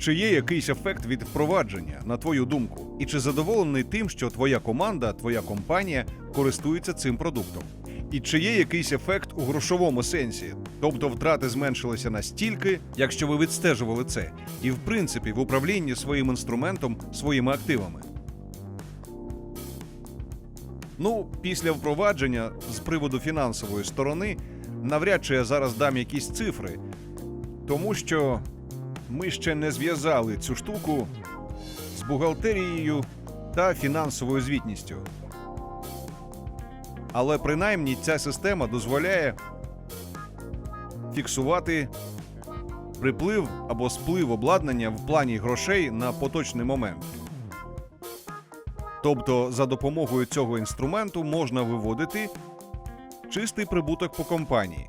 Чи є якийсь ефект від впровадження, на твою думку? І чи задоволений тим, що твоя команда, твоя компанія користується цим продуктом? І чи є якийсь ефект у грошовому сенсі? Тобто втрати зменшилися настільки, якщо ви відстежували це, і в принципі в управлінні своїм інструментом, своїми активами? Ну, після впровадження з приводу фінансової сторони, навряд чи я зараз дам якісь цифри, тому що ми ще не зв'язали цю штуку з бухгалтерією та фінансовою звітністю. Але принаймні ця система дозволяє фіксувати приплив або сплив обладнання в плані грошей на поточний момент. Тобто, за допомогою цього інструменту можна виводити чистий прибуток по компанії.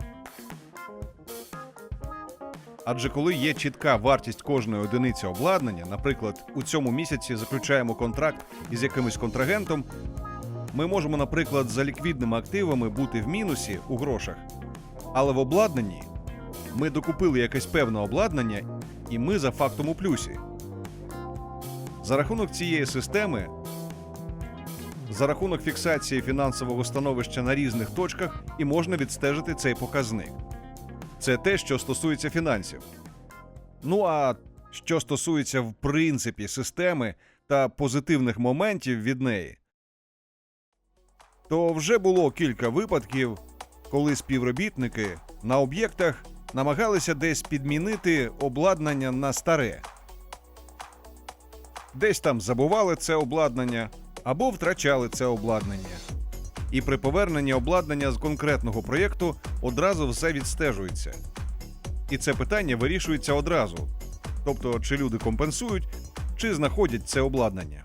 Адже коли є чітка вартість кожної одиниці обладнання, наприклад, у цьому місяці заключаємо контракт із якимось контрагентом, ми можемо, наприклад, за ліквідними активами бути в мінусі у грошах, але в обладнанні ми докупили якесь певне обладнання, і ми за фактом у плюсі. За рахунок цієї системи за рахунок фіксації фінансового становища на різних точках і можна відстежити цей показник. Це те, що стосується фінансів. Ну а що стосується в принципі системи та позитивних моментів від неї, то вже було кілька випадків, коли співробітники на об'єктах намагалися десь підмінити обладнання на старе. Десь там забували це обладнання або втрачали це обладнання. І при поверненні обладнання з конкретного проєкту одразу все відстежується. І це питання вирішується одразу. Тобто, чи люди компенсують, чи знаходять це обладнання.